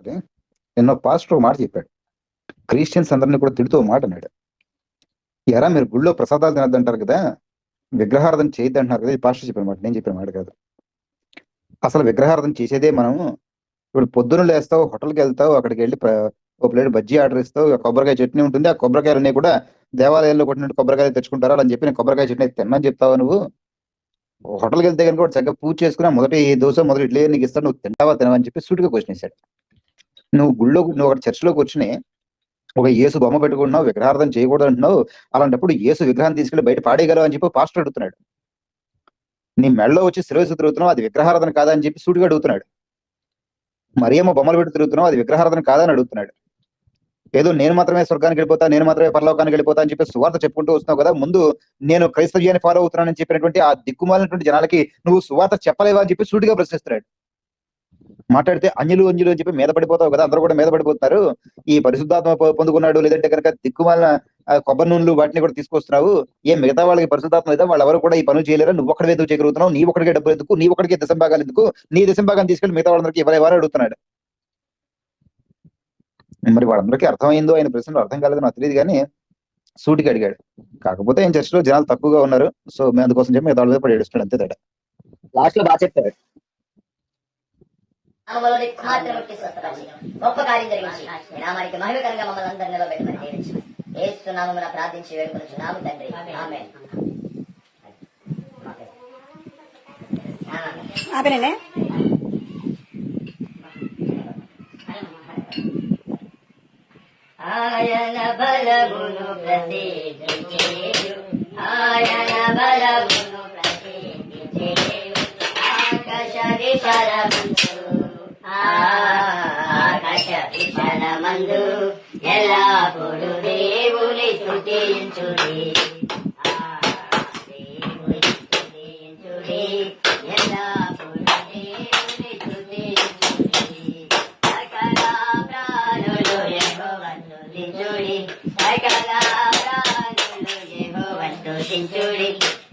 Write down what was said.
అది నిన్న పాస్టర్ ఒక మాట చెప్పాడు. క్రిస్టియన్స్ అందరినీ కూడా తిడుతూ మాట అన్నాడు. ఎరా మీరు గుళ్ళో ప్రసాదాలు తినద్దంటారు కదా విగ్రహార్థం చేయొద్దు అంటున్నారు కదా ఈ పాస్టర్ చెప్పిన మాట నేను చెప్పిన మాట కాదు. అసలు విగ్రహార్థం చేసేదే మనం ఇప్పుడు పొద్దున్న లేస్తావు హోటల్కి వెళ్తావు అక్కడికి వెళ్ళి ఒక ప్లేట్ బజ్జీ ఆర్డర్ ఇస్తావు ఆ కొబ్బరికాయ చట్నీ ఉంటుంది ఆ కొబ్బరికాయలన్నీ కూడా దేవాలయాల్లో కొట్టినట్టు కొబ్బరికాయలు తెచ్చుకుంటారా అని చెప్పి నేను కొబ్బరికాయ చట్నీ తిన్నాను చెప్తావు నువ్వు? హోటల్కి వెళ్తే కనుక చక్కగా పూజ చేసుకున్నా మొదటి దోశ మొదటి ఇడ్లీ నీకు ఇస్తాను నువ్వు తింటావా తినవని చెప్పి సూటిగా క్వశ్చన్ వేశాడు. నువ్వు గుళ్ళో నువ్వు ఒక చర్చిలోకి కూర్చుని ఒక యేసు బొమ్మ పెట్టుకుంటున్నావు విగ్రహార్థం చేయకూడదు అంటున్నావు అలాంటప్పుడు యేసు విగ్రహం తీసుకెళ్ళి బయట పాడేయగలవు అని చెప్పి పాస్టర్ అడుగుతున్నాడు. నీ మెడలో వచ్చి శిరవేసి తిరుగుతున్నావు అది విగ్రహార్థన కాదా అని చెప్పి సూటిగా అడుగుతున్నాడు. మరియమ్మ బొమ్మలు పెట్టి తిరుగుతున్నావు అది విగ్రహార్థన కాదా అని అడుగుతున్నాడు. ఏదో నేను మాత్రమే స్వర్గానికి వెళ్ళిపోతా నేను మాత్రమే పరలోకానికి వెళ్ళిపోతా అని చెప్పి సువార్త చెప్పుకుంటూ వస్తున్నావు కదా ముందు నేను క్రైస్తవ్యాన్ని ఫాలో అవుతున్నానని చెప్పినటువంటి ఆ దిక్కుమాలినటువంటి జనాలకి నువ్వు సువార్త చెప్పలేవా అని చెప్పి సూటిగా ప్రశ్నిస్తున్నాడు. మాట్లాడితే అంజలు అంజులు అని చెప్పి మీద పడిపోతావు కదా అందరూ కూడా మీద పడిపోతున్నారు ఈ పరిశుద్ధాత్మ పొందుకున్నాడు లేదంటే కనుక దిక్కుమాల కొబ్బరి నూనెలు వాటిని కూడా తీసుకొస్తున్నావు. ఏ మిగతా వాళ్ళకి పరిశుద్ధాత్మ లేదా? వాళ్ళు ఎవరు కూడా ఈ పనులు చేయలేరు? నువ్వు ఒక్కడే ఎందుకు చేయగలుగుతున్నావు? నీ ఒక్కడికే డబ్బులు ఎందుకు? నీ ఒక్కడికే దశంభాగాలు ఎందుకు? నీ దశంభాగాన్ని తీసుకెళ్ళి మిగతా వాళ్ళందరికీ ఎవరు ఎవరు అడుగుతున్నాడు? మరి వాళ్ళందరికీ అర్థమైందో ఆయన ప్రశ్నలు అర్థం కాలేదు నాకు తెలియదు కానీ సూటికి అడిగాడు. కాకపోతే ఆయన చర్చలో జనాలు తక్కువగా ఉన్నారు. సో మేము అందుకోసం చెప్పి మిగతా వాళ్ళ మీద పడి ఏడుస్తున్నాడు. అంతే తేడా. లాస్ట్లో బాగా చెప్తాడు నామములోని కుమార్తెను పుట్టి స్వస్థపరిచి. గొప్ప కార్యం జరిగించి మీ నామానికి మహిమకరంగా మమ్మల్ని అందరినీ నిలబెట్టమని దీవించు. ఏసు నామమున ప్రార్థించి వేడుకొనుచున్నాము తండ్రి. ఆపేనండి. ఆయన బలమును ఆయన బలమును ప్రసిద్ధి చేయు ఆకాశ విశాలమందు ప్రతి విశాలమందు ఎల్లప్పుడు దేవుని స్థుతించుడి Thank you.